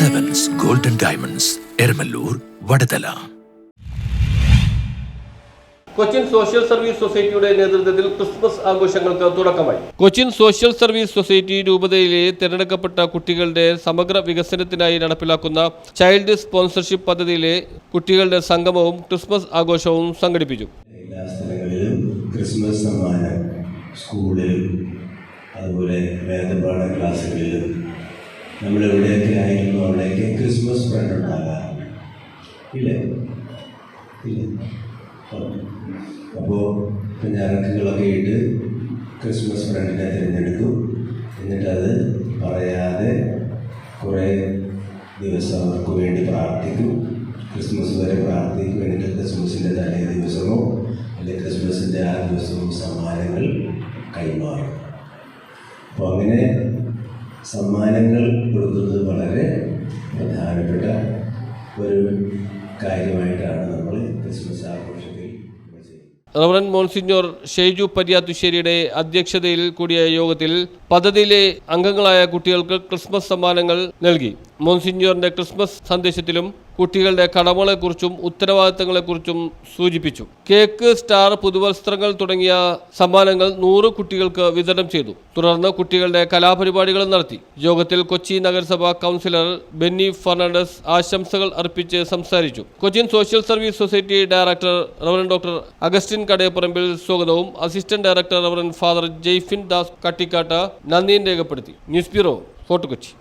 Diamonds Eramalloor Vadathala Cochin social service സൊസൈറ്റിയുടെ നേതൃത്വത്തിൽ Christmas ആഘോഷങ്ങൾക്ക് തുടക്കമായി. കൊച്ചിൻ സോഷ്യൽ സർവീസ് സൊസൈറ്റി രൂപതയിലെ തിരഞ്ഞെടുക്കപ്പെട്ട കുട്ടികളുടെ സമഗ്ര വികസനത്തിനായി നടപ്പിലാക്കുന്ന ചൈൽഡ് സ്പോൺസർഷിപ്പ് പദ്ധതിയിലെ കുട്ടികളുടെ സംഗമവും ക്രിസ്മസ് ആഘോഷവും സംഘടിപ്പിച്ചു. എല്ലാ സ്ഥലങ്ങളിലും ക്രിസ്മസ് സമ്മാനം സ്കൂളിലും അതുപോലെ വേദപാഠ ക്ലാസ്സുകളിലും നമ്മൾ എവിടെയൊക്കെ ആയിരുന്നു അവിടെയൊക്കെ ക്രിസ്മസ് ഫ്രണ്ട് ഉണ്ടാകാറുണ്ട്. ഇല്ലേ? ഇല്ല? അപ്പോൾ ഞാറക്കുകളൊക്കെ ഇട്ട് ക്രിസ്മസ് ഫ്രണ്ടിനെ തിരഞ്ഞെടുക്കും. എന്നിട്ടത് പറയാതെ കുറേ ദിവസം അവർക്ക് വേണ്ടി പ്രാർത്ഥിക്കും. ക്രിസ്മസ് വരെ പ്രാർത്ഥിക്കും. എന്നിട്ട് ക്രിസ്മസിന്റെ തലേ ദിവസമോ അല്ലെങ്കിൽ ക്രിസ്മസിന്റെ ആ ദിവസവും സമ്മാനങ്ങൾ കൈമാറും. അപ്പോൾ അങ്ങനെ സമ്മാനങ്ങൾ കൊടുക്കുന്നത് വളരെ പ്രധാനപ്പെട്ട ഒരു കാര്യമായിട്ടാണ് നമ്മൾ ക്രിസ്മസ് ആഘോഷത്തിൽ റവറൻ മോൺസിഞ്ഞോർ ഷെയ്ജു പര്യാത്തുശ്ശേരിയുടെ അധ്യക്ഷതയിൽ കൂടിയ യോഗത്തിൽ പദ്ധതിയിലെ അംഗങ്ങളായ കുട്ടികൾക്ക് ക്രിസ്മസ് സമ്മാനങ്ങൾ നൽകി. മോൺസിഞ്ഞോറിന്റെ ക്രിസ്മസ് സന്ദേശത്തിലും കുട്ടികളുടെ കടമകളെക്കുറിച്ചും ഉത്തരവാദിത്തങ്ങളെക്കുറിച്ചും സൂചിപ്പിച്ചു. കേക്ക് സ്റ്റാർ പുതുവസ്ത്രങ്ങൾ തുടങ്ങിയ സമ്മാനങ്ങൾ നൂറ് കുട്ടികൾക്ക് വിതരണം ചെയ്തു. തുടർന്ന് കുട്ടികളുടെ കലാപരിപാടികളും നടത്തി. യോഗത്തിൽ കൊച്ചി നഗരസഭ കൗൺസിലർ ബെന്നി ഫെർണാണ്ടസ് ആശംസകൾ അർപ്പിച്ച് സംസാരിച്ചു. Cochin social service society director reverend doctor Augustine Kadayaparambil സ്വാഗതവും. Assistant director reverend father Jaifin Das Kattikkattu നന്ദിയും രേഖപ്പെടുത്തി. News bureau Fort Kochi.